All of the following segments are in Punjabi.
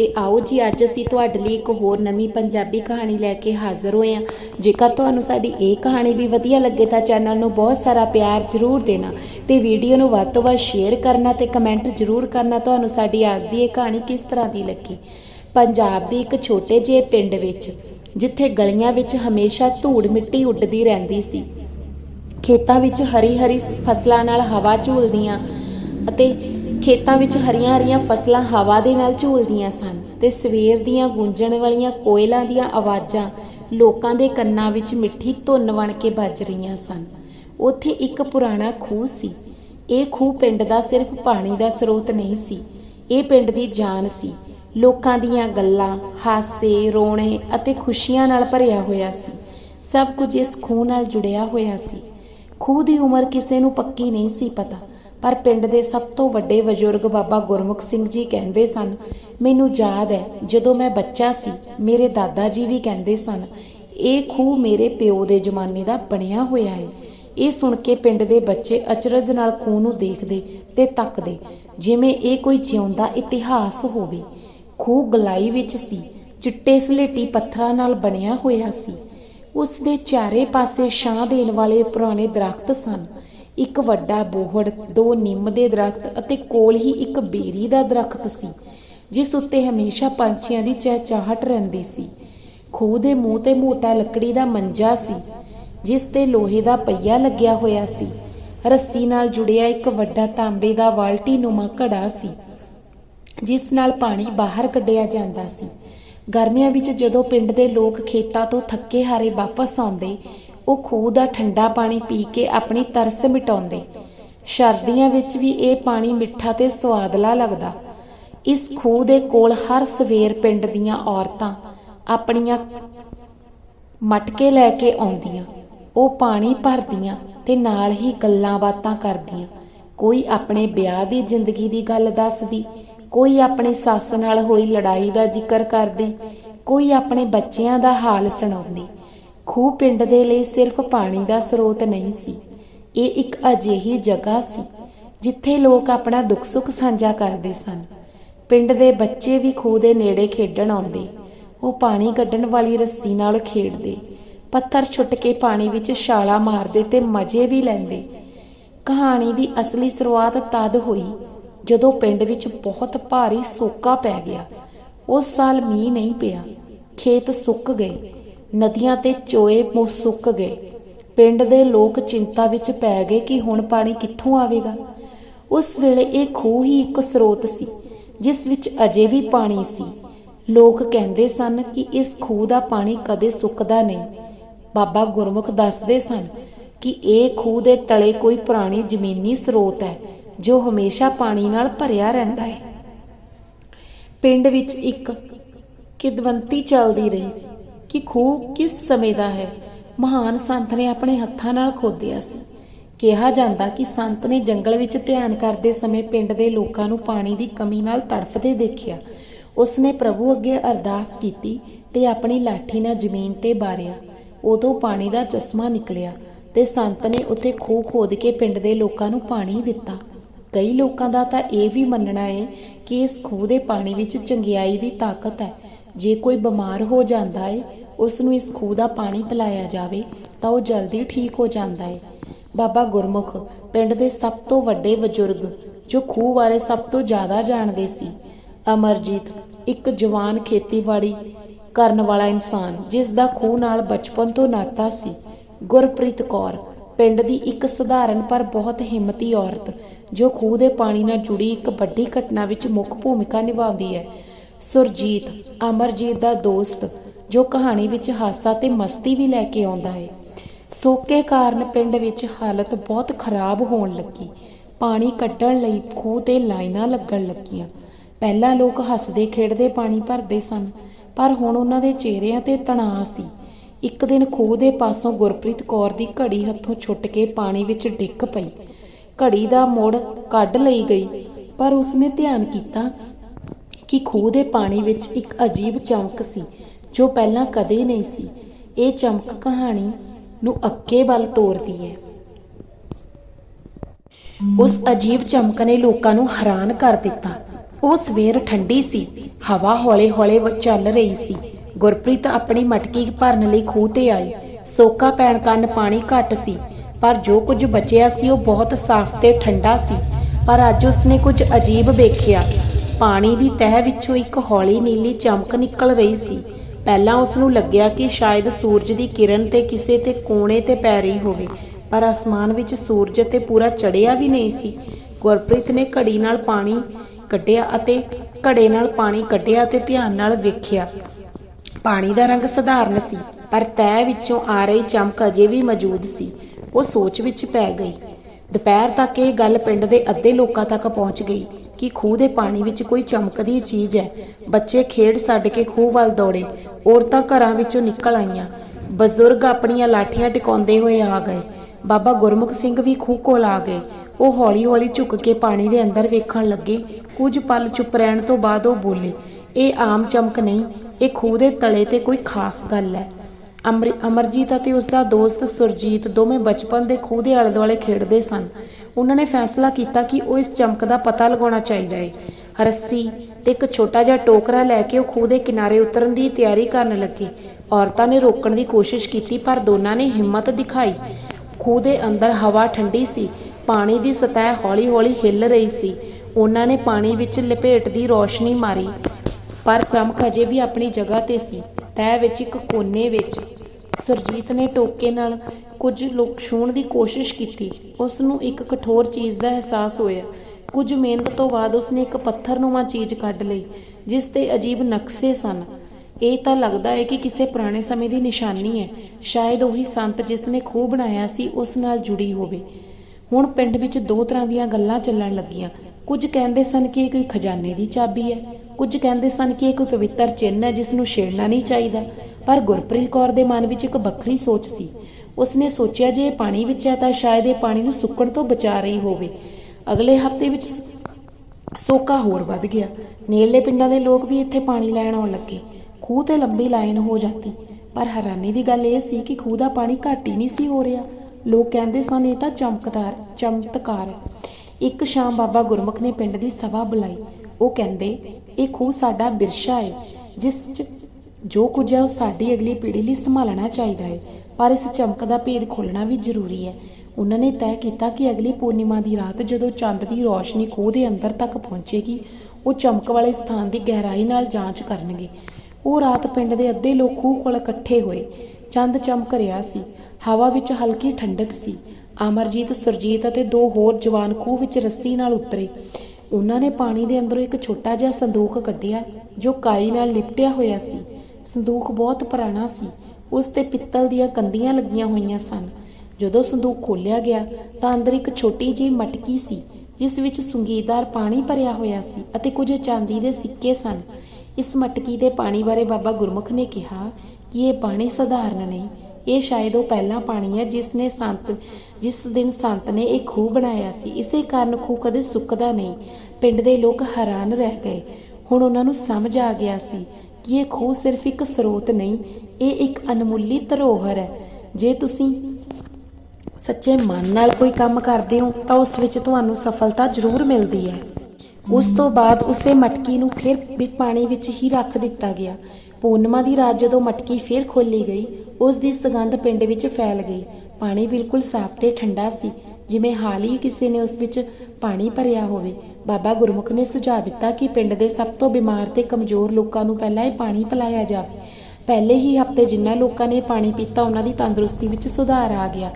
ਤੇ ਆਓ ਜੀ, ਅੱਜ ਅਸੀਂ ਤੁਹਾਡੇ ਲਈ ਇੱਕ ਹੋਰ ਨਵੀਂ ਪੰਜਾਬੀ ਕਹਾਣੀ ਲੈ ਕੇ ਹਾਜ਼ਰ ਹੋਏ ਹਾਂ। ਜੇਕਰ ਤੁਹਾਨੂੰ ਸਾਡੀ ਇਹ ਕਹਾਣੀ ਵੀ ਵਧੀਆ ਲੱਗੇ ਤਾਂ ਚੈਨਲ ਨੂੰ ਬਹੁਤ ਸਾਰਾ ਪਿਆਰ ਜ਼ਰੂਰ ਦੇਣਾ ਤੇ ਵੀਡੀਓ ਨੂੰ ਵੱਧ ਤੋਂ ਵੱਧ ਸ਼ੇਅਰ ਕਰਨਾ ਤੇ ਕਮੈਂਟ ਜ਼ਰੂਰ ਕਰਨਾ ਤੁਹਾਨੂੰ ਸਾਡੀ ਅੱਜ ਦੀ ਇਹ ਕਹਾਣੀ ਕਿਸ ਤਰ੍ਹਾਂ ਦੀ ਲੱਗੀ। ਪੰਜਾਬ ਦੇ ਇੱਕ ਛੋਟੇ ਜਿਹੇ ਪਿੰਡ ਵਿੱਚ, ਜਿੱਥੇ ਗਲੀਆਂ ਵਿੱਚ ਹਮੇਸ਼ਾ ਧੂੜ ਮਿੱਟੀ ਉੱਡਦੀ ਰਹਿੰਦੀ ਸੀ। ਖੇਤਾਂ ਵਿੱਚ ਹਰੀ ਹਰੀ ਫਸਲਾਂ ਨਾਲ ਹਵਾ ਝੂਲਦੀਆਂ ਅਤੇ ਖੇਤਾਂ ਵਿੱਚ ਹਰੀਆਂ ਹਰੀਆਂ ਫਸਲਾਂ ਹਵਾ ਦੇ ਨਾਲ ਝੂਲਦੀਆਂ ਸਨ ਤੇ ਸਵੇਰ ਦੀਆਂ ਗੂੰਜਣ ਵਾਲੀਆਂ ਕੋਇਲਾਂ ਦੀਆਂ ਆਵਾਜ਼ਾਂ ਲੋਕਾਂ ਦੇ ਕੰਨਾਂ ਵਿੱਚ ਮਿੱਠੀ ਧੁੰਨ ਬਣ ਕੇ ਵੱਜ ਰਹੀਆਂ ਸਨ। ਉੱਥੇ ਇੱਕ ਪੁਰਾਣਾ ਖੂਹ ਸੀ। ਇਹ ਖੂਹ ਪਿੰਡ ਦਾ ਸਿਰਫ ਪਾਣੀ ਦਾ ਸਰੋਤ ਨਹੀਂ ਸੀ। ਇਹ ਪਿੰਡ ਦੀ ਜਾਨ ਸੀ। ਲੋਕਾਂ ਦੀਆਂ ਗੱਲਾਂ, ਹਾਸੇ, ਰੋਣੇ ਅਤੇ ਖੁਸ਼ੀਆਂ ਨਾਲ ਭਰਿਆ ਹੋਇਆ ਸੀ। ਸਭ ਕੁਝ ਇਸ ਖੂਹ ਨਾਲ ਜੁੜਿਆ ਹੋਇਆ ਸੀ। ਖੂਹ ਦੀ ਉਮਰ ਕਿਸੇ ਨੂੰ ਪੱਕੀ ਨਹੀਂ ਸੀ ਪਤਾ। ਪਰ ਪਿੰਡ ਦੇ ਸਭ ਤੋਂ ਵੱਡੇ ਬਜ਼ੁਰਗ ਬਾਬਾ ਗੁਰਮੁਖ ਸਿੰਘ ਜੀ ਕਹਿੰਦੇ ਸਨ, ਮੈਨੂੰ ਯਾਦ ਹੈ, ਜਦੋਂ ਮੈਂ ਬੱਚਾ ਸੀ, ਮੇਰੇ ਦਾਦਾ ਜੀ ਵੀ ਕਹਿੰਦੇ ਸਨ, ਇਹ ਖੂਹ ਮੇਰੇ ਪਿਓ ਦੇ ਜ਼ਮਾਨੇ ਦਾ ਬਣਿਆ ਹੋਇਆ ਹੈ ਇਹ ਸੁਣ ਕੇ ਪਿੰਡ ਦੇ ਬੱਚੇ ਅਚਰਜ ਨਾਲ ਖੂਹ ਨੂੰ ਦੇਖਦੇ ਤੇ ਤੱਕਦੇ, ਜਿਵੇਂ ਇਹ ਕੋਈ ਜਿਉਂਦਾ ਇਤਿਹਾਸ ਹੋਵੇ। ਖੂਹ ਗਲਾਈ ਵਿੱਚ ਸੀ, ਚਿੱਟੇ ਸਲੇਟੀ ਪੱਥਰਾਂ ਨਾਲ ਬਣਿਆ ਹੋਇਆ ਸੀ। ਉਸ ਦੇ ਚਾਰੇ ਪਾਸੇ ਛਾਂ ਦੇਣ ਵਾਲੇ ਪੁਰਾਣੇ ਦਰਖਤ ਸਨ। ਇੱਕ ਵੱਡਾ ਬੋਹੜ, ਦੋ ਨਿੰਮ ਦੇ ਦਰਖਤ ਅਤੇ ਕੋਲ ਹੀ ਇੱਕ ਬੇਰੀ ਦਾ ਦਰਖਤ ਸੀ, ਜਿਸ ਉੱਤੇ ਹਮੇਸ਼ਾ ਪੰਛੀਆਂ ਦੀ ਚਹਿਚਾਹਟ ਰਹਿੰਦੀ ਸੀ। ਖੂਹ ਦੇ ਮੂੰਹ ਤੇ ਮੋਟਾ ਲੱਕੜੀ ਦਾ ਮੰਜਾ ਸੀ, ਜਿਸ ਤੇ ਲੋਹੇ ਦਾ ਪਹੀਆ ਲੱਗਿਆ ਹੋਇਆ ਸੀ। ਰੱਸੀ ਨਾਲ ਜੁੜਿਆ ਇੱਕ ਵੱਡਾ ਤਾਂਬੇ ਦਾ ਬਾਲਟੀ ਨੁਮਾ ਘੜਾ ਸੀ, ਜਿਸ ਨਾਲ ਪਾਣੀ ਬਾਹਰ ਕੱਢਿਆ ਜਾਂਦਾ ਸੀ। ਗਰਮੀਆਂ ਵਿੱਚ ਜਦੋਂ ਪਿੰਡ ਦੇ ਲੋਕ ਖੇਤਾਂ ਤੋਂ ਥੱਕੇ ਹਾਰੇ ਵਾਪਸ ਆਉਂਦੇ ਉਹ ਖੂਹ ਦਾ ਠੰਡਾ ਪਾਣੀ ਪੀ ਕੇ ਆਪਣੀ ਤਰਸ ਮਿਟਾਉਂਦੇ। ਸਰਦੀਆਂ ਵਿੱਚ ਵੀ ਇਹ ਪਾਣੀ ਮਿੱਠਾ ਤੇ ਸਵਾਦਲਾ ਲੱਗਦਾ। ਇਸ ਖੂਹ ਦੇ ਕੋਲ ਹਰ ਸਵੇਰ ਪਿੰਡ ਦੀਆਂ ਔਰਤਾਂ ਆਪਣੀਆਂ ਮਟਕੇ ਲੈ ਕੇ ਆਉਂਦੀਆਂ। ਉਹ ਪਾਣੀ ਭਰਦੀਆਂ ਤੇ ਨਾਲ ਹੀ ਗੱਲਾਂ ਬਾਤਾਂ ਕਰਦੀਆਂ। ਕੋਈ ਆਪਣੇ ਵਿਆਹ ਦੀ ਜ਼ਿੰਦਗੀ ਦੀ ਗੱਲ ਦੱਸਦੀ, ਕੋਈ ਆਪਣੀ ਸੱਸ ਨਾਲ ਹੋਈ ਲੜਾਈ ਦਾ ਜ਼ਿਕਰ ਕਰਦੀ, ਕੋਈ ਆਪਣੇ ਬੱਚਿਆਂ ਦਾ ਹਾਲ ਸੁਣਾਉਂਦੀ। ਖੂਹ ਪਿੰਡ ਦੇ ਲਈ ਸਿਰਫ ਪਾਣੀ ਦਾ ਸਰੋਤ ਨਹੀਂ ਸੀ। ਇਹ ਇੱਕ ਅਜਿਹੀ ਜਗ੍ਹਾ ਸੀ, ਜਿੱਥੇ ਲੋਕ ਆਪਣਾ ਦੁੱਖ ਸੁੱਖ ਸਾਂਝਾ ਕਰਦੇ ਸਨ। ਪਿੰਡ ਦੇ ਬੱਚੇ ਵੀ ਖੂਹ ਦੇ ਨੇੜੇ ਖੇਡਣ ਆਉਂਦੇ। ਉਹ ਪਾਣੀ ਕੱਢਣ ਵਾਲੀ ਰੱਸੀ ਨਾਲ ਖੇਡਦੇ। ਪੱਥਰ ਛੁੱਟ ਕੇ ਪਾਣੀ ਵਿੱਚ ਛਾਲਾ ਮਾਰਦੇ ਤੇ ਮਜ਼ੇ ਵੀ ਲੈਂਦੇ। ਕਹਾਣੀ ਦੀ ਅਸਲੀ ਸ਼ੁਰੂਆਤ ਤਦ ਹੋਈ, ਜਦੋਂ ਪਿੰਡ ਵਿੱਚ ਬਹੁਤ ਭਾਰੀ ਸੋਕਾ ਪੈ ਗਿਆ। ਉਸ ਸਾਲ ਮੀਂਹ ਨਹੀਂ ਪਿਆ, ਖੇਤ ਸੁੱਕ ਗਏ। ਨਦੀਆਂ ਤੇ ਚੋਏ ਮੁ ਸੁੱਕ ਗਏ। ਪਿੰਡ ਦੇ ਲੋਕ ਚਿੰਤਾ ਵਿੱਚ ਪੈ ਗਏ ਕਿ ਹੁਣ ਪਾਣੀ ਕਿੱਥੋਂ ਆਵੇਗਾ। ਉਸ ਵੇਲੇ ਇਹ ਖੂਹ ਹੀ ਇੱਕ ਸਰੋਤ ਸੀ, ਜਿਸ ਵਿੱਚ ਅਜੇ ਵੀ ਪਾਣੀ ਸੀ। ਲੋਕ ਕਹਿੰਦੇ ਸਨ ਕਿ ਇਸ ਖੂਹ ਦਾ ਪਾਣੀ ਕਦੇ ਸੁੱਕਦਾ ਨਹੀਂ। ਬਾਬਾ ਗੁਰਮੁਖ ਦੱਸਦੇ ਸਨ ਕਿ ਇਹ ਖੂਹ ਦੇ ਤਲੇ ਕੋਈ ਪੁਰਾਣੀ ਜ਼ਮੀਨੀ ਸਰੋਤ ਹੈ, ਜੋ ਹਮੇਸ਼ਾ ਪਾਣੀ ਨਾਲ ਭਰਿਆ ਰਹਿੰਦਾ ਹੈ। ਪਿੰਡ ਵਿੱਚ ਇੱਕ ਕਿਦਵੰਤੀ ਚੱਲਦੀ ਰਹੀ ਸੀ। ਕਿ ਖੂਹ ਕਿਸ ਸਮੇਂ ਦਾ ਹੈ? ਮਹਾਨ ਸੰਤ ਨੇ ਆਪਣੇ ਹੱਥਾਂ ਨਾਲ ਖੋਦਿਆ ਸੀ। ਕਿਹਾ ਜਾਂਦਾ ਕਿ ਸੰਤ ਨੇ ਜੰਗਲ ਵਿੱਚ ਧਿਆਨ ਕਰਦੇ ਸਮੇਂ ਪਿੰਡ ਦੇ ਲੋਕਾਂ ਨੂੰ ਪਾਣੀ ਦੀ ਕਮੀ ਨਾਲ ਤੜਫਦੇ ਦੇਖਿਆ। ਉਸ ਨੇ ਪ੍ਰਭੂ ਅੱਗੇ ਅਰਦਾਸ ਕੀਤੀ ਤੇ ਆਪਣੀ ਲਾਠੀ ਨਾਲ ਜ਼ਮੀਨ ਤੇ ਬਾਰਿਆ। ਉਦੋਂ ਪਾਣੀ ਦਾ ਚਸ਼ਮਾ ਨਿਕਲਿਆ ਤੇ ਸੰਤ ਨੇ ਉੱਥੇ ਖੂਹ ਖੋਦ ਕੇ ਪਿੰਡ ਦੇ ਲੋਕਾਂ ਨੂੰ ਪਾਣੀ ਦਿੱਤਾ। ਕਈ ਲੋਕਾਂ ਦਾ ਤਾਂ ਇਹ ਵੀ ਮੰਨਣਾ ਹੈ ਕਿ ਇਸ ਖੂਹ ਦੇ ਪਾਣੀ ਵਿੱਚ ਚੰਗਿਆਈ ਦੀ ਤਾਕਤ ਹੈ। ਜੇ ਕੋਈ ਬਿਮਾਰ ਹੋ ਜਾਂਦਾ ਹੈ ਉਸ ਨੂੰ ਇਸ ਖੂਹ ਦਾ ਪਾਣੀ ਪਿਲਾਇਆ ਜਾਵੇ ਤਾਂ ਉਹ ਜਲਦੀ ਠੀਕ ਹੋ ਜਾਂਦਾ ਹੈ ਬਾਬਾ ਗੁਰਮੁਖ ਪਿੰਡ ਦੇ ਸਭ ਤੋਂ ਵੱਡੇ ਬਜ਼ੁਰਗ, ਜੋ ਖੂਹ ਬਾਰੇ ਸਭ ਤੋਂ ਜ਼ਿਆਦਾ ਜਾਣਦੇ ਸੀ, ਅਮਰਜੀਤ ਇੱਕ ਜਵਾਨ ਖੇਤੀਬਾੜੀ ਕਰਨ ਵਾਲਾ ਇਨਸਾਨ, ਜਿਸ ਦਾ ਖੂਹ ਨਾਲ ਬਚਪਨ ਤੋਂ ਨਾਤਾ ਸੀ। ਗੁਰਪ੍ਰੀਤ ਕੌਰ ਪਿੰਡ ਦੀ ਇੱਕ ਸਧਾਰਨ ਪਰ ਬਹੁਤ ਹਿੰਮਤੀ ਔਰਤ, ਜੋ ਖੂਹ ਦੇ ਪਾਣੀ ਨਾਲ ਜੁੜੀ ਇੱਕ ਵੱਡੀ ਘਟਨਾ ਵਿੱਚ ਮੁੱਖ ਭੂਮਿਕਾ ਨਿਭਾਉਂਦੀ ਹੈ। ਸੁਰਜੀਤ, ਅਮਰਜੀਤ ਦਾ ਦੋਸਤ ਜੋ ਕਹਾਣੀ ਵਿੱਚ ਹਾਸਾ ਤੇ ਮਸਤੀ ਵੀ ਲੈ ਕੇ ਆਉਂਦਾ ਹੈ। ਸੋਕੇ ਕਾਰਨ ਪਿੰਡ ਵਿੱਚ ਹਾਲਤ ਬਹੁਤ ਖਰਾਬ ਹੋਣ ਲੱਗੀ। ਪਾਣੀ ਕੱਢਣ ਲਈ ਖੂਹ ਤੇ ਲਾਈਨਾਂ ਲੱਗਣ ਲੱਗੀਆਂ। ਪਹਿਲਾਂ ਲੋਕ ਹੱਸਦੇ ਖੇਡਦੇ ਪਾਣੀ ਭਰਦੇ ਸਨ, ਪਰ ਹੁਣ ਉਹਨਾਂ ਦੇ ਚਿਹਰਿਆਂ ਤੇ ਤਣਾਅ ਸੀ। ਇੱਕ ਦਿਨ ਖੂਹ ਦੇ ਪਾਸੋਂ ਗੁਰਪ੍ਰੀਤ ਕੌਰ ਦੀ ਘੜੀ ਹੱਥੋਂ ਛੁੱਟ ਕੇ ਪਾਣੀ ਵਿੱਚ ਡਿੱਗ ਪਈ। ਘੜੀ ਦਾ ਮੋੜ ਕੱਢ ਲਈ ਗਈ, ਪਰ ਉਸਨੇ ਧਿਆਨ ਕੀਤਾ ਕਿ ਖੂਹ ਦੇ ਪਾਣੀ ਵਿੱਚ ਇੱਕ ਅਜੀਬ ਚਮਕ ਸੀ। ਜੋ ਪਹਿਲਾਂ ਕਦੇ ਨਹੀਂ ਸੀ। ਇਹ ਚਮਕ ਕਹਾਣੀ ਨੂੰ ਅੱਗੇ ਵੱਲ ਤੋਰਦੀ ਹੈ। ਉਸ ਅਜੀਬ ਚਮਕ ਨੇ ਲੋਕਾਂ ਨੂੰ ਹੈਰਾਨ ਕਰ ਦਿੱਤਾ। ਉਹ ਸਵੇਰ ਠੰਡੀ ਸੀ, ਹਵਾ ਹੌਲੇ-ਹੌਲੇ ਚੱਲ ਰਹੀ ਸੀ। ਗੁਰਪ੍ਰੀਤ ਆਪਣੀ ਮਟਕੀ ਭਰਨ ਲਈ ਖੂਹ ਤੇ ਆਈ। ਸੋਕਾ ਪੈਣ ਕਾਰਨ ਪਾਣੀ ਘੱਟ ਸੀ, ਪਰ ਜੋ ਕੁਝ ਬਚਿਆ ਸੀ ਉਹ ਬਹੁਤ ਸਾਫ਼ ਤੇ ਠੰਡਾ ਸੀ। ਪਰ ਅੱਜ ਉਸਨੇ ਕੁਝ ਅਜੀਬ ਵੇਖਿਆ। ਪਾਣੀ ਦੀ ਤਹਿ ਵਿੱਚੋਂ ਇੱਕ ਹੌਲੀ ਨੀਲੀ ਚਮਕ ਨਿਕਲ ਰਹੀ ਸੀ। ਪਹਿਲਾਂ ਉਸ ਨੂੰ ਲੱਗਿਆ ਕਿ ਸ਼ਾਇਦ ਸੂਰਜ ਦੀ ਕਿਰਨ ਤੇ ਕਿਸੇ ਤੇ ਕੋਣੇ ਤੇ ਪੈ ਰਹੀ ਹੋਵੇ, ਪਰ ਅਸਮਾਨ ਵਿੱਚ ਸੂਰਜ ਤੇ ਪੂਰਾ ਚੜਿਆ ਵੀ ਨਹੀਂ ਸੀ। ਗੁਰਪ੍ਰੀਤ ਨੇ ਘੜੀ ਨਾਲ ਪਾਣੀ ਕੱਢਿਆ ਅਤੇ ਘੜੇ ਨਾਲ ਪਾਣੀ ਕੱਢਿਆ ਤੇ ਧਿਆਨ ਨਾਲ ਵੇਖਿਆ। ਪਾਣੀ ਦਾ ਰੰਗ ਸਧਾਰਨ ਸੀ, ਪਰ ਤਹਿ ਵਿੱਚੋਂ ਆ ਰਹੀ ਚਮਕ ਅਜੇ ਵੀ ਮੌਜੂਦ ਸੀ। ਉਹ ਸੋਚ ਵਿੱਚ ਪੈ ਗਈ। ਦੁਪਹਿਰ ਤੱਕ ਇਹ ਗੱਲ ਪਿੰਡ ਦੇ ਅੱਧੇ ਲੋਕਾਂ ਤੱਕ ਪਹੁੰਚ ਗਈ। ਕਿ ਖੂਹ ਦੇ ਪਾਣੀ ਵਿੱਚ ਕੋਈ ਚਮਕਦੀ ਚੀਜ਼ ਹੈ। ਬੱਚੇ ਖੇਡ ਛੱਡ ਕੇ ਖੂਹ ਵੱਲ ਦੌੜੇ। ਔਰਤਾਂ ਘਰਾਂ ਵਿੱਚੋਂ ਨਿਕਲ ਆਈਆਂ। ਬਜ਼ੁਰਗ ਆਪਣੀਆਂ ਲਾਠੀਆਂ ਟਿਕਾਉਂਦੇ ਹੋਏ ਆ ਗਏ। ਬਾਬਾ ਗੁਰਮੁਖ ਸਿੰਘ ਵੀ ਖੂਹ ਕੋਲ ਆ ਗਏ। ਉਹ ਹੌਲੀ-ਹੌਲੀ ਝੁੱਕ ਕੇ ਪਾਣੀ ਦੇ ਅੰਦਰ ਵੇਖਣ ਲੱਗੇ। ਕੁਝ ਪਲ ਚੁੱਪ ਰਹਿਣ ਤੋਂ ਬਾਅਦ ਉਹ ਬੋਲੇ, ਇਹ ਆਮ ਚਮਕ ਨਹੀਂ, ਇਹ ਖੂਹ ਦੇ ਤਲੇ ਤੇ ਕੋਈ ਖਾਸ ਗੱਲ ਹੈ। ਅਮਰ, ਅਮਰਜੀਤ ਅਤੇ ਉਸ ਦਾ ਦੋਸਤ ਸੁਰਜੀਤ ਦੋਵੇਂ ਬਚਪਨ ਦੇ ਖੂਹ ਦੇ ਆਲੇ ਦੁਆਲੇ ਖੇਡਦੇ ਸਨ। ਉਹਨਾਂ ਨੇ ਫੈਸਲਾ ਕੀਤਾ ਕਿ ਉਹ ਇਸ ਚਮਕ ਦਾ ਪਤਾ ਲਗਾਉਣਾ ਚਾਹੀਦਾ ਹੈ। ਰੱਸੀ ਤੇ ਇੱਕ ਛੋਟਾ ਜਿਹਾ ਟੋਕਰਾ ਲੈ ਕੇ ਉਹ ਖੂਹ ਦੇ ਕਿਨਾਰੇ ਉਤਰਨ ਦੀ ਤਿਆਰੀ ਕਰਨ ਲੱਗੇ। ਔਰਤਾਂ ਨੇ ਰੋਕਣ ਦੀ ਕੋਸ਼ਿਸ਼ ਕੀਤੀ, ਪਰ ਦੋਨਾਂ ਨੇ ਹਿੰਮਤ ਦਿਖਾਈ। ਖੂਹ ਦੇ ਅੰਦਰ ਹਵਾ ਠੰਡੀ ਸੀ, ਪਾਣੀ ਦੀ ਸਤਹ ਹੌਲੀ-ਹੌਲੀ ਹਿੱਲ ਰਹੀ ਸੀ। ਉਹਨਾਂ ਨੇ ਪਾਣੀ ਵਿੱਚ ਲਪੇਟ ਦੀ ਰੋਸ਼ਨੀ ਮਾਰੀ, ਪਰ ਚਮਕ ਅਜੇ ਵੀ ਆਪਣੀ ਜਗ੍ਹਾ ਤੇ ਸੀ। ਤਹਿ ਵਿੱਚ ਇੱਕ ਕੋਨੇ ਵਿੱਚ ਸੁਰਜੀਤ ਨੇ ਟੋਕੇ ਨਾਲ ਕੁਝ ਲੋਕ ਛੂਹਣ ਦੀ ਕੋਸ਼ਿਸ਼ ਕੀਤੀ। ਉਸ ਨੂੰ ਇੱਕ ਕਠੋਰ ਚੀਜ਼ ਦਾ ਅਹਿਸਾਸ ਹੋਇਆ। ਕੁਝ ਮਿਹਨਤ ਤੋਂ ਬਾਅਦ ਉਸਨੇ ਇੱਕ ਪੱਥਰਨੁਮਾ ਚੀਜ਼ ਕੱਢ ਲਈ, ਜਿਸ ਤੇ ਅਜੀਬ ਨਕਸ਼ੇ ਸਨ। ਇਹ ਤਾਂ ਲੱਗਦਾ ਹੈ ਕਿ ਕਿਸੇ ਪੁਰਾਣੇ ਸਮੇਂ ਦੀ ਨਿਸ਼ਾਨੀ ਹੈ। ਸ਼ਾਇਦ ਉਹੀ ਸੰਤ ਜਿਸ ਨੇ ਖੂਹ ਬਣਾਇਆ ਸੀ, ਉਸ ਨਾਲ ਜੁੜੀ ਹੋਵੇ। ਹੁਣ ਪਿੰਡ ਵਿੱਚ ਦੋ ਤਰ੍ਹਾਂ ਦੀਆਂ ਗੱਲਾਂ ਚੱਲਣ ਲੱਗੀਆਂ। ਕੁਝ ਕਹਿੰਦੇ ਸਨ ਕਿ ਇਹ ਕੋਈ ਖਜ਼ਾਨੇ ਦੀ ਚਾਬੀ ਹੈ। ਕੁਝ ਕਹਿੰਦੇ ਸਨ ਕਿ ਇਹ ਕੋਈ ਪਵਿੱਤਰ ਚਿੰਨ੍ਹ ਹੈ, ਜਿਸ ਨੂੰ ਛੇੜਨਾ ਨਹੀਂ ਚਾਹੀਦਾ। ਪਰ ਗੁਰਪ੍ਰੀਤ ਕੌਰ ਦੇ ਮਨ ਵਿੱਚ ਇੱਕ ਵੱਖਰੀ ਸੋਚ ਸੀ। ਉਸਨੇ ਸੋਚਿਆ ਜੇ ਇਹ ਪਾਣੀ ਵਿੱਚ ਹੈ ਤਾਂ ਸ਼ਾਇਦ ਇਹ ਪਾਣੀ ਨੂੰ ਸੁੱਕਣ ਤੋਂ ਬਚਾ ਰਹੀ ਹੋਵੇ। ਅਗਲੇ ਹਫ਼ਤੇ ਵਿੱਚ ਸੋਕਾ ਹੋਰ ਵੱਧ ਗਿਆ। ਨੇੜਲੇ ਪਿੰਡਾਂ ਦੇ ਲੋਕ ਵੀ ਇੱਥੇ ਪਾਣੀ ਲੈਣ ਆਉਣ ਲੱਗੇ। ਖੂਹ ਤੇ ਲੰਬੀ ਲਾਈਨ ਹੋ ਜਾਂਦੀ। ਪਰ ਹੈਰਾਨੀ ਦੀ ਗੱਲ ਇਹ ਸੀ ਕਿ ਖੂਹ ਦਾ ਪਾਣੀ ਘੱਟ ਹੀ ਨਹੀਂ ਸੀ ਹੋ ਰਿਹਾ। ਲੋਕ ਕਹਿੰਦੇ ਸਨ, ਇਹ ਤਾਂ ਚਮਕਦਾਰ, ਚਮਤਕਾਰ ਹੈ। ਇੱਕ ਸ਼ਾਮ ਬਾਬਾ ਗੁਰਮੁਖ ਨੇ ਪਿੰਡ ਦੀ ਸਭਾ ਬੁਲਾਈ। ਉਹ ਕਹਿੰਦੇ, ਇਹ ਖੂਹ ਸਾਡਾ ਵਿਰਸਾ ਹੈ, ਜਿਸ 'ਚ ਜੋ ਕੁਝ ਹੈ ਉਹ ਸਾਡੀ ਅਗਲੀ ਪੀੜ੍ਹੀ ਲਈ ਸੰਭਾਲਣਾ ਚਾਹੀਦਾ ਹੈ। ਪਰ ਇਸ ਚਮਕ ਦਾ ਭੇਦ ਖੋਲ੍ਹਣਾ ਵੀ ਜ਼ਰੂਰੀ ਹੈ। ਉਹਨਾਂ ਨੇ ਤੈਅ ਕੀਤਾ ਕਿ ਅਗਲੀ ਪੂਰਨਿਮਾ ਦੀ ਰਾਤ ਜਦੋਂ ਚੰਦ ਦੀ ਰੋਸ਼ਨੀ ਖੂਹ ਦੇ ਅੰਦਰ ਤੱਕ ਪਹੁੰਚੇਗੀ, ਉਹ ਚਮਕ ਵਾਲੇ ਸਥਾਨ ਦੀ ਗਹਿਰਾਈ ਨਾਲ ਜਾਂਚ ਕਰਨਗੇ। ਉਹ ਰਾਤ ਪਿੰਡ ਦੇ ਅੱਧੇ ਲੋਕ ਖੂਹ ਕੋਲ ਇਕੱਠੇ ਹੋਏ। ਚੰਦ ਚਮਕ ਰਿਹਾ ਸੀ। ਹਵਾ ਵਿੱਚ ਹਲਕੀ ਠੰਡਕ ਸੀ। ਅਮਰਜੀਤ, ਸੁਰਜੀਤ ਅਤੇ ਦੋ ਹੋਰ ਜਵਾਨ ਖੂਹ ਵਿੱਚ ਰੱਸੀ ਨਾਲ ਉਤਰੇ। ਉਹਨਾਂ ਨੇ ਪਾਣੀ ਦੇ ਅੰਦਰੋਂ ਇੱਕ ਛੋਟਾ ਜਿਹਾ ਸੰਦੂਕ ਕੱਢਿਆ, ਜੋ ਕਾਈ ਨਾਲ ਲਿਪਟਿਆ ਹੋਇਆ ਸੀ। ਸੰਦੂਕ ਬਹੁਤ ਪੁਰਾਣਾ ਸੀ। ਉਸ ਤੇ ਪਿੱਤਲ ਦੀਆਂ ਕੰਦੀਆਂ ਲੱਗੀਆਂ ਹੋਈਆਂ ਸਨ। ਜਦੋਂ ਸੰਦੂਕ ਖੋਲ੍ਹਿਆ ਗਿਆ, ਤਾਂ ਅੰਦਰ ਇੱਕ ਛੋਟੀ ਜਿਹੀ ਮਟਕੀ ਸੀ, ਜਿਸ ਵਿੱਚ ਸੁੰਗੀਦਾਰ ਪਾਣੀ ਭਰਿਆ ਹੋਇਆ ਸੀ ਅਤੇ ਕੁਝ ਚਾਂਦੀ ਦੇ ਸਿੱਕੇ ਸਨ। ਇਸ ਮਟਕੀ ਦੇ ਪਾਣੀ ਬਾਰੇ ਬਾਬਾ ਗੁਰਮੁਖ ਨੇ ਕਿਹਾ ਕਿ ਇਹ ਪਾਣੀ ਸਧਾਰਨ ਨਹੀਂ, ਇਹ ਸ਼ਾਇਦ ਉਹ ਪਹਿਲਾ ਪਾਣੀ ਹੈ ਜਿਸ ਨੇ ਸੰਤ, ਜਿਸ ਦਿਨ ਸੰਤ ਨੇ ਇਹ ਖੂਹ ਬਣਾਇਆ ਸੀ। ਇਸੇ ਕਾਰਨ ਖੂਹ ਕਦੇ ਸੁੱਕਦਾ ਨਹੀਂ। ਪਿੰਡ ਦੇ ਲੋਕ ਹੈਰਾਨ ਰਹਿ ਗਏ। ਹੁਣ ਉਹਨਾਂ ਨੂੰ ਸਮਝ ਆ ਗਿਆ ਸੀ ਕਿ ਇਹ ਖੂਹ ਸਿਰਫ ਇੱਕ ਸਰੋਤ ਨਹੀਂ, ਇਹ ਇੱਕ ਅਨਮੁੱਲੀ ਧਰੋਹਰ ਹੈ। ਜੇ ਤੁਸੀਂ ਸੱਚੇ ਮਨ ਨਾਲ ਕੋਈ ਕੰਮ ਕਰਦੇ ਹੋ, ਤਾਂ ਉਸ ਵਿੱਚ ਤੁਹਾਨੂੰ ਸਫਲਤਾ ਜ਼ਰੂਰ ਮਿਲਦੀ ਹੈ। ਉਸ ਤੋਂ ਬਾਅਦ ਉਸੇ ਮਟਕੀ ਨੂੰ ਫਿਰ ਪਾਣੀ ਵਿੱਚ ਹੀ ਰੱਖ ਦਿੱਤਾ ਗਿਆ। ਪੂਰਨਿਮਾ ਦੀ ਰਾਤ ਜਦੋਂ ਮਟਕੀ ਫਿਰ ਖੋਲੀ ਗਈ, ਉਸ ਦੀ ਸੁਗੰਧ ਪਿੰਡ ਵਿੱਚ ਫੈਲ ਗਈ। ਪਾਣੀ ਬਿਲਕੁਲ ਸਾਫ਼ ਤੇ ਠੰਡਾ ਸੀ। ਜਿਵੇਂ ਹਾਲ ਹੀ ਕਿਸੇ ਨੇ ਉਸ ਵਿੱਚ ਪਾਣੀ ਭਰਿਆ ਹੋਵੇ। ਬਾਬਾ ਗੁਰਮੁਖ ਨੇ ਸੁਝਾਅ ਦਿੱਤਾ ਕਿ ਪਿੰਡ ਦੇ ਸਭ ਤੋਂ ਬਿਮਾਰ ਤੇ ਕਮਜ਼ੋਰ ਲੋਕਾਂ ਨੂੰ ਪਹਿਲਾਂ ਇਹ ਪਾਣੀ ਪਿਲਾਇਆ ਜਾਵੇ। ਪਹਿਲੇ ਹੀ ਹਫ਼ਤੇ ਜਿਨ੍ਹਾਂ ਲੋਕਾਂ ਨੇ ਪਾਣੀ ਪੀਤਾ, ਉਹਨਾਂ ਦੀ ਤੰਦਰੁਸਤੀ ਵਿੱਚ ਸੁਧਾਰ ਆ ਗਿਆ।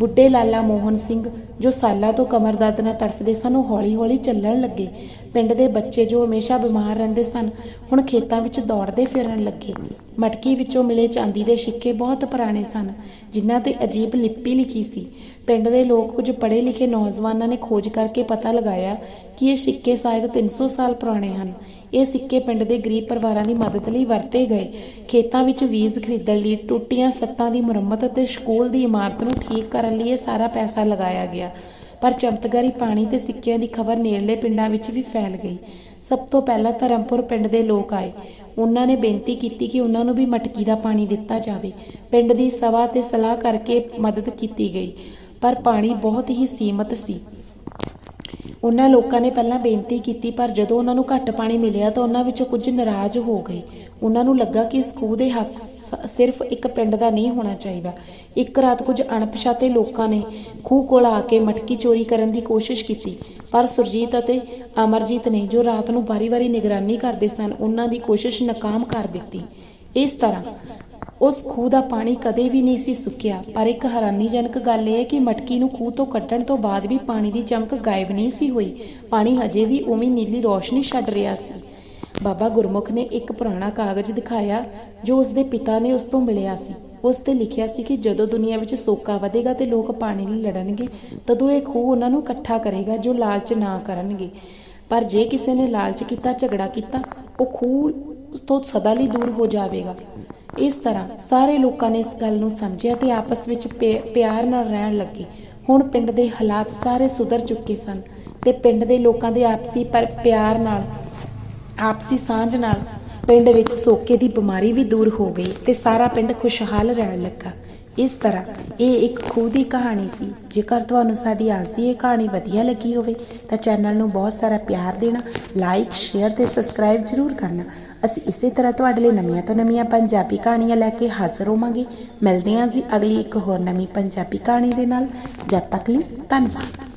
ਬੁੱਢੇ ਲਾਲਾ ਮੋਹਨ ਸਿੰਘ ਜੋ ਸਾਲਾਂ ਤੋਂ ਕਮਰ ਦਰਦ ਨਾਲ ਤੜਫਦੇ ਸਨ, ਉਹ ਹੌਲੀ-ਹੌਲੀ ਚੱਲਣ ਲੱਗੇ। ਪਿੰਡ ਦੇ ਬੱਚੇ ਜੋ ਹਮੇਸ਼ਾ ਬਿਮਾਰ ਰਹਿੰਦੇ ਸਨ, ਹੁਣ ਖੇਤਾਂ ਵਿੱਚ ਦੌੜਦੇ ਫਿਰਨ ਲੱਗੇ। ਮਟਕੀ ਵਿੱਚੋਂ ਮਿਲੇ ਚਾਂਦੀ ਦੇ ਸਿੱਕੇ ਬਹੁਤ ਪੁਰਾਣੇ ਸਨ, ਜਿਨ੍ਹਾਂ ਤੇ ਅਜੀਬ ਲਿਪੀ ਲਿਖੀ ਸੀ। ਪਿੰਡ ਦੇ ਲੋਕ ਕੁਝ ਪੜ੍ਹੇ ਲਿਖੇ ਨੌਜਵਾਨਾਂ ਨੇ ਖੋਜ ਕਰਕੇ ਪਤਾ ਲਗਾਇਆ ਕਿ ਇਹ ਸਿੱਕੇ ਸ਼ਾਇਦ 300 ਸਾਲ ਪੁਰਾਣੇ ਹਨ। ਇਹ ਸਿੱਕੇ ਪਿੰਡ ਦੇ ਗਰੀਬ ਪਰਿਵਾਰਾਂ ਦੀ ਮਦਦ ਲਈ ਵਰਤੇ ਗਏ। ਖੇਤਾਂ ਵਿੱਚ ਬੀਜ ਖਰੀਦਣ ਲਈ ਟੁੱਟੀਆਂ ਸੱਤਾਂ ਦੀ ਮੁਰੰਮਤ ਅਤੇ ਸਕੂਲ ਦੀ ਇਮਾਰਤ ਨੂੰ ਠੀਕ ਕਰਨ ਲਈ ਇਹ ਸਾਰਾ ਪੈਸਾ ਲਗਾਇਆ ਗਿਆ। ਪਰ ਚਮਤਕਾਰੀ ਪਾਣੀ ਤੇ ਸਿੱਕਿਆਂ ਦੀ ਖਬਰ ਨੇੜਲੇ ਪਿੰਡਾਂ ਵਿੱਚ ਵੀ ਫੈਲ ਗਈ। ਸਭ ਤੋਂ ਪਹਿਲਾਂ ਧਰਮਪੁਰ ਪਿੰਡ ਦੇ ਲੋਕ ਆਏ। ਉਹਨਾਂ ਨੇ ਬੇਨਤੀ ਕੀਤੀ ਕਿ ਉਹਨਾਂ ਨੂੰ ਵੀ ਮਟਕੀ ਦਾ ਪਾਣੀ ਦਿੱਤਾ ਜਾਵੇ। ਪਿੰਡ ਦੀ ਸਭਾ ਤੇ ਸਲਾਹ ਕਰਕੇ ਮਦਦ ਕੀਤੀ ਗਈ, ਪਰ ਪਾਣੀ ਬਹੁਤ ਹੀ ਸੀਮਤ ਸੀ। ਉਹਨਾਂ ਲੋਕਾਂ ਨੇ ਪਹਿਲਾਂ ਬੇਨਤੀ ਕੀਤੀ, ਪਰ ਜਦੋਂ ਉਹਨਾਂ ਨੂੰ ਘੱਟ ਪਾਣੀ ਮਿਲਿਆ ਤਾਂ ਉਹਨਾਂ ਵਿੱਚੋਂ ਕੁਝ ਨਾਰਾਜ਼ ਹੋ ਗਏ। ਉਹਨਾਂ ਨੂੰ ਲੱਗਾ ਕਿ ਇਸ ਖੂਹ ਦੇ ਹੱਕ ਸਿਰਫ ਇੱਕ ਪਿੰਡ ਦਾ ਨਹੀਂ ਹੋਣਾ ਚਾਹੀਦਾ। ਇੱਕ ਰਾਤ ਕੁਝ ਅਣਪਛਾਤੇ ਲੋਕਾਂ ਨੇ ਖੂਹ ਕੋਲ ਆ ਕੇ ਮਟਕੀ ਚੋਰੀ ਕਰਨ ਦੀ ਕੋਸ਼ਿਸ਼ ਕੀਤੀ। ਪਰ ਸੁਰਜੀਤ ਅਤੇ ਅਮਰਜੀਤ ਨੇ ਜੋ ਰਾਤ ਨੂੰ ਵਾਰੀ-ਵਾਰੀ ਨਿਗਰਾਨੀ ਕਰਦੇ ਸਨ, ਉਹਨਾਂ ਦੀ ਕੋਸ਼ਿਸ਼ ਨਾਕਾਮ ਕਰ ਦਿੱਤੀ। ਇਸ ਤਰ੍ਹਾਂ ਉਸ ਖੂਹ ਦਾ ਪਾਣੀ ਕਦੇ ਵੀ ਨਹੀਂ ਸੀ ਸੁੱਕਿਆ। ਪਰ ਇੱਕ ਹੈਰਾਨੀਜਨਕ ਗੱਲ ਇਹ ਹੈ ਕਿ ਮਟਕੀ ਨੂੰ ਖੂਹ ਤੋਂ ਕੱਢਣ ਤੋਂ ਬਾਅਦ ਵੀ ਪਾਣੀ ਦੀ ਚਮਕ ਗਾਇਬ ਨਹੀਂ ਸੀ ਹੋਈ। ਪਾਣੀ ਹਜੇ ਵੀ ਉਵੇਂ ਨੀਲੀ ਰੋਸ਼ਨੀ ਛੱਡ ਰਿਹਾ ਸੀ। ਬਾਬਾ ਗੁਰਮੁਖ ਨੇ ਇੱਕ ਪੁਰਾਣਾ ਕਾਗਜ਼ ਦਿਖਾਇਆ, ਜੋ ਉਸਦੇ ਪਿਤਾ ਨੇ ਉਸ ਤੋਂ ਮਿਲਿਆ ਸੀ। ਉਸ ਤੇ ਲਿਖਿਆ ਸੀ ਕਿ ਜਦੋਂ ਦੁਨੀਆ ਵਿੱਚ ਸੋਕਾ ਵਧੇਗਾ ਤੇ ਲੋਕ ਪਾਣੀ ਲਈ ਲੜਨਗੇ, ਤਦੋਂ ਇਹ ਖੂਹ ਉਹਨਾਂ ਨੂੰ ਇਕੱਠਾ ਕਰੇਗਾ ਜੋ ਲਾਲਚ ਨਾ ਕਰਨਗੇ। ਪਰ ਜੇ ਕਿਸੇ ਨੇ ਲਾਲਚ ਕੀਤਾ, ਝਗੜਾ ਕੀਤਾ, ਉਹ ਖੂਹ ਤੋਂ ਸਦਾ ਲਈ ਦੂਰ ਹੋ ਜਾਵੇਗਾ। ਇਸ ਤਰ੍ਹਾਂ ਸਾਰੇ ਲੋਕਾਂ ਨੇ ਇਸ ਗੱਲ ਨੂੰ ਸਮਝਿਆ ਤੇ ਆਪਸ ਵਿੱਚ ਪਿ- ਪਿਆਰ ਨਾਲ ਰਹਿਣ ਲੱਗੇ। ਹੁਣ ਪਿੰਡ ਦੇ ਹਾਲਾਤ ਸਾਰੇ ਸੁਧਰ ਚੁੱਕੇ ਸਨ ਤੇ ਪਿੰਡ ਦੇ ਲੋਕਾਂ ਦੇ ਆਪਸੀ ਪਰ, ਪਿਆਰ ਨਾਲ ਆਪਸੀ ਸਾਂਝ ਨਾਲ ਪਿੰਡ ਵਿੱਚ ਸੋਕੇ ਦੀ ਬਿਮਾਰੀ ਵੀ ਦੂਰ ਹੋ ਗਈ ਤੇ ਸਾਰਾ ਪਿੰਡ ਖੁਸ਼ਹਾਲ ਰਹਿਣ ਲੱਗਾ। ਇਸ ਤਰ੍ਹਾਂ ਇਹ ਇੱਕ ਖੂਹ ਦੀ ਕਹਾਣੀ ਸੀ। ਜੇਕਰ ਤੁਹਾਨੂੰ ਸਾਡੀ ਅੱਜ ਦੀ ਇਹ ਕਹਾਣੀ ਵਧੀਆ ਲੱਗੀ ਹੋਵੇ, ਤਾਂ ਚੈਨਲ ਨੂੰ ਬਹੁਤ ਸਾਰਾ ਪਿਆਰ ਦੇਣਾ ਲਾਈਕ ਸ਼ੇਅਰ ਤੇ ਸਬਸਕ੍ਰਾਈਬ ਜ਼ਰੂਰ ਕਰਨਾ। ਅਸੀਂ ਇਸੇ ਤਰ੍ਹਾਂ ਤੁਹਾਡੇ ਲਈ ਨਵੀਆਂ ਤੋਂ ਨਵੀਆਂ ਪੰਜਾਬੀ ਕਹਾਣੀਆਂ ਲੈ ਕੇ ਹਾਜ਼ਰ ਹੋਵਾਂਗੇ। ਮਿਲਦੇ ਹਾਂ ਜੀ ਅਗਲੀ ਇੱਕ ਹੋਰ ਨਵੀਂ ਪੰਜਾਬੀ ਕਹਾਣੀ ਦੇ ਨਾਲ। ਜਦ ਤੱਕ ਲਈ ਧੰਨਵਾਦ।